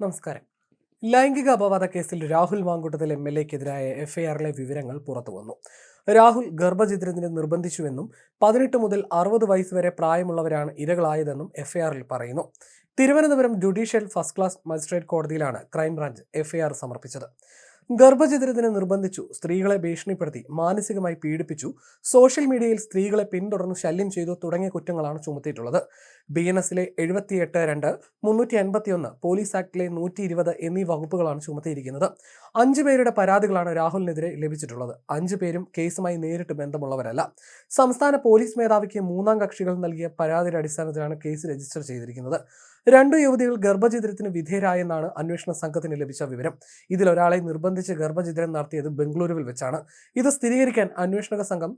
നമസ്കാരം. ലൈംഗിക അപവാദ കേസിൽ രാഹുൽ മാങ്കൂട്ടത്തിൽ എം എൽ എക്കെതിരായ എഫ്ഐആറിലെ വിവരങ്ങൾ പുറത്തു വന്നു. രാഹുൽ ഗർഭചിത്രത്തിന് നിർബന്ധിച്ചുവെന്നും പതിനെട്ട് മുതൽ അറുപത് വയസ്സ് വരെ പ്രായമുള്ളവരാണ് ഇരകളായതെന്നും എഫ്ഐആറിൽ പറയുന്നു. Thiruvananthapuram judicial first class magistrate കോടതിയിലാണ് ക്രൈംബ്രാഞ്ച് എഫ്ഐആർ സമർപ്പിച്ചത്. ഗർഭചിത്രത്തിന് നിർബന്ധിച്ചു. സ്ത്രീകളെ ഭീഷണിപ്പെടുത്തി മാനസികമായി പീഡിപ്പിച്ചു. സോഷ്യൽ മീഡിയയിൽ സ്ത്രീകളെ പിന്തുടർന്ന് ശല്യം ചെയ്തു തുടങ്ങിയ കുറ്റങ്ങളാണ് ചുമത്തിയിട്ടുള്ളത്. ബി എൻ എസിലെ എഴുപത്തിയെട്ട് രണ്ട് മുന്നൂറ്റി അൻപത്തി ഒന്ന് പോലീസ് ആക്ടിലെ നൂറ്റി ഇരുപത് എന്നീ വകുപ്പുകളാണ് ചുമത്തിയിരിക്കുന്നത്. അഞ്ചു പേരുടെ പരാതികളാണ് രാഹുലിനെതിരെ ലഭിച്ചിട്ടുള്ളത്. അഞ്ചു പേരും കേസുമായി നേരിട്ട് ബന്ധമുള്ളവരല്ല. സംസ്ഥാന പോലീസ് മേധാവിക്ക് മൂന്നാം കക്ഷികൾ നൽകിയ പരാതിയുടെ അടിസ്ഥാനത്തിലാണ് കേസ് രജിസ്റ്റർ ചെയ്തിരിക്കുന്നത്. രണ്ടു യുവതികൾ ഗർഭചിത്രത്തിന് വിധേയരായെന്നാണ് അന്വേഷണ സംഘത്തിന് ലഭിച്ച വിവരം. ഇതിൽ ഒരാളെ നിർബന്ധിച്ച് ഗർഭചിത്രം നടത്തിയത് ബംഗളൂരുവിൽ വെച്ചാണ്. ഇത് സ്ഥിരീകരിക്കാൻ അന്വേഷണ സംഘം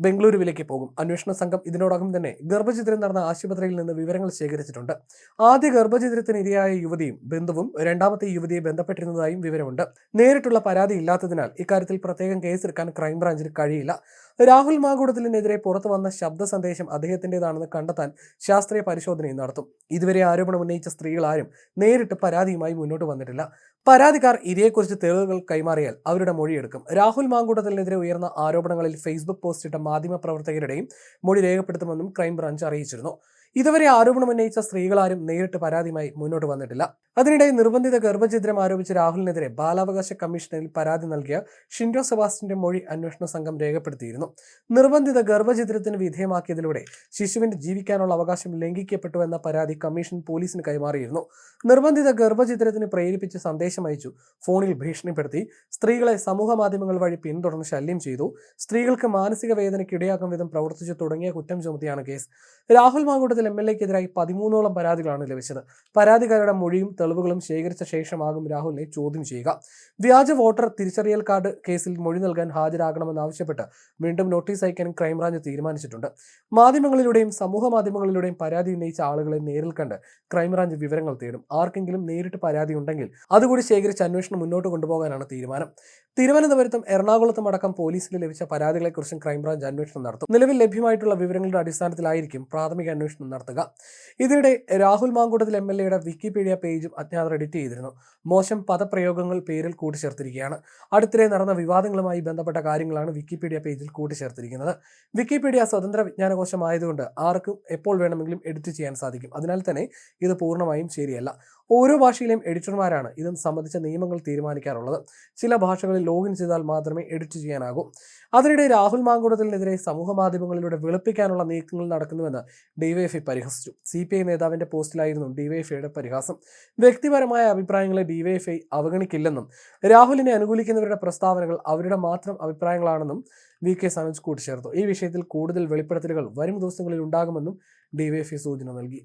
ബംഗളൂരുവിലേക്ക് പോകും. അന്വേഷണ സംഘം ഇതിനോടകം തന്നെ ഗർഭചിത്രം നടന്ന ആശുപത്രിയിൽ നിന്ന് വിവരങ്ങൾ ശേഖരിച്ചിട്ടുണ്ട്. ആദ്യ ഗർഭചിത്രത്തിന് ഇരയായ യുവതിയും ബന്ധുവും രണ്ടാമത്തെ യുവതിയെ ബന്ധപ്പെട്ടിരുന്നതായും വിവരമുണ്ട്. നേരിട്ടുള്ള പരാതി ഇല്ലാത്തതിനാൽ ഇക്കാര്യത്തിൽ പ്രത്യേകം കേസെടുക്കാൻ ക്രൈംബ്രാഞ്ചിന് കഴിയില്ല. രാഹുൽ മാങ്കൂടത്തിനെതിരെ പുറത്തു വന്ന ശബ്ദ സന്ദേശം അദ്ദേഹത്തിന്റെതാണെന്ന് കണ്ടെത്താൻ ശാസ്ത്രീയ പരിശോധനയും നടത്തും. ഇതുവരെ ആരോപണം ഉന്നയിച്ച സ്ത്രീകളാരും നേരിട്ട് പരാതിയുമായി മുന്നോട്ട് വന്നിട്ടില്ല. പരാതിക്കാർ ഇതേക്കുറിച്ച് തെളിവുകൾ കൈമാറിയാൽ അവരുടെ മൊഴിയെടുക്കും. രാഹുൽ മാങ്കൂട്ടത്തിനെതിരെ ഉയർന്ന ആരോപണങ്ങളിൽ ഫേസ്ബുക്ക് പോസ്റ്റിട്ട മാധ്യമപ്രവർത്തകരുടെയും മൊഴി രേഖപ്പെടുത്തുമെന്നും ക്രൈംബ്രാഞ്ച് അറിയിച്ചിരുന്നു. ഇതുവരെ ആരോപണം ഉന്നയിച്ച സ്ത്രീകളാരും നേരിട്ട് പരാതിയുമായി മുന്നോട്ട് വന്നിട്ടില്ല. അതിനിടെ നിർബന്ധിത ഗർഭഛിദ്രം ആരോപിച്ച രാഹുലിനെതിരെ ബാലാവകാശ കമ്മീഷനിൽ പരാതി നൽകിയ ഷിൻഡോ സെബാസ്റ്റിന്റെ മൊഴി അന്വേഷണ സംഘം രേഖപ്പെടുത്തിയിരുന്നു. നിർബന്ധിത ഗർഭഛിദ്രത്തിന് വിധേയമാക്കിയതിലൂടെ ശിശുവിന്റെ ജീവിക്കാനുള്ള അവകാശം ലംഘിക്കപ്പെട്ടു എന്ന പരാതി കമ്മീഷൻ പോലീസിന് കൈമാറിയിരുന്നു. നിർബന്ധിത ഗർഭഛിദ്രത്തിന് പ്രേരിപ്പിച്ച് സന്ദേശം അയച്ചു ഫോണിൽ ഭീഷണിപ്പെടുത്തി സ്ത്രീകളെ സമൂഹ മാധ്യമങ്ങൾ വഴി പിന്തുടർന്ന് ശല്യം ചെയ്തു സ്ത്രീകൾക്ക് മാനസിക വേദനയ്ക്ക് ഇടയാക്കും വിധം പ്രവർത്തിച്ചു തുടങ്ങിയ കുറ്റം ചുമത്തിയാണ് case. Rahul Mamkootathil M L എക്കെതിരായി പതിമൂന്നോളം പരാതികളാണ് ലഭിച്ചത്. പരാതിക്കാരുടെ മൊഴിയും തെളിവുകളും ശേഖരിച്ച ശേഷമാകും രാഹുലിനെ ചോദ്യം ചെയ്യുക. വ്യാജ വോട്ടർ തിരിച്ചറിയൽ കാർഡ് കേസിൽ മൊഴി നൽകാൻ ഹാജരാകണമെന്നാവശ്യപ്പെട്ട് വീണ്ടും നോട്ടീസ് അയക്കാൻ ക്രൈംബ്രാഞ്ച് തീരുമാനിച്ചിട്ടുണ്ട്. മാധ്യമങ്ങളിലൂടെയും സമൂഹ മാധ്യമങ്ങളിലൂടെയും പരാതി ഉന്നയിച്ച ആളുകളെ നേരിൽ കണ്ട് ക്രൈംബ്രാഞ്ച് വിവരങ്ങൾ തേടും. ആർക്കെങ്കിലും നേരിട്ട് പരാതി ഉണ്ടെങ്കിൽ അതുകൂടി ശേഖരിച്ച് അന്വേഷണം മുന്നോട്ട് കൊണ്ടുപോകാനാണ് തീരുമാനം. തിരുവനന്തപുരത്തും എറണാകുളത്തും അടക്കം പോലീസിന് ലഭിച്ച പരാതികളെക്കുറിച്ചും ക്രൈംബ്രാഞ്ച് അന്വേഷണം നടത്തും. നിലവിൽ ലഭ്യമായിട്ടുള്ള വിവരങ്ങളുടെ അടിസ്ഥാനത്തിലായിരിക്കും പ്രാഥമിക അന്വേഷണം നടത്തുക. ഇതിനിടെ രാഹുൽ മാങ്കൂട്ടത്തിൽ എം എൽ എയുടെ വിക്കിപീഡിയ പേജും അജ്ഞാതർ എഡിറ്റ് ചെയ്തിരുന്നു. മോശം പദപ്രയോഗങ്ങൾ പേരിൽ കൂട്ടിച്ചേർത്തിരിക്കുകയാണ്. അടുത്തിടെ നടന്ന വിവാദങ്ങളുമായി ബന്ധപ്പെട്ട കാര്യങ്ങളാണ് വിക്കിപീഡിയ പേജിൽ കൂട്ടിച്ചേർത്തിരിക്കുന്നത്. വിക്കിപീഡിയ സ്വതന്ത്ര വിജ്ഞാനകോശമായതുകൊണ്ട് ആർക്കും എപ്പോൾ വേണമെങ്കിലും എഡിറ്റ് ചെയ്യാൻ സാധിക്കും. അതിനാൽ തന്നെ ഇത് പൂർണമായും ശരിയല്ല. ഓരോ ഭാഷയിലെയും എഡിറ്റർമാരാണ് ഇതും സംബന്ധിച്ച നിയമങ്ങൾ തീരുമാനിക്കാറുള്ളത്. ചില ഭാഷകളിൽ ലോഗിൻ ചെയ്താൽ മാത്രമേ എഡിറ്റ് ചെയ്യാനാകൂ. അതിനിടെ രാഹുൽ മാങ്കൂടത്തിനെതിരെ സമൂഹ മാധ്യമങ്ങളിലൂടെ വെളുപ്പിക്കാനുള്ള നീക്കങ്ങൾ നടക്കുന്നുവെന്ന് ഡിവൈഎഫ്ഐ പരിഹസിച്ചു. സി പി ഐ നേതാവിന്റെ പോസ്റ്റിലായിരുന്നു ഡിവൈഎഫ്ഐയുടെ പരിഹാസം. വ്യക്തിപരമായ അഭിപ്രായങ്ങളെ ഡിവൈഎഫ്ഐ അവഗണിക്കില്ലെന്നും രാഹുലിനെ അനുകൂലിക്കുന്നവരുടെ പ്രസ്താവനകൾ അവരുടെ മാത്രം അഭിപ്രായങ്ങളാണെന്നും വി കെ സനോജ് കൂട്ടിച്ചേർത്തു. ഈ വിഷയത്തിൽ കൂടുതൽ വെളിപ്പെടുത്തലുകൾ വരും ദിവസങ്ങളിൽ ഉണ്ടാകുമെന്നും ഡിവൈഎഫ്ഐ സൂചന നൽകി.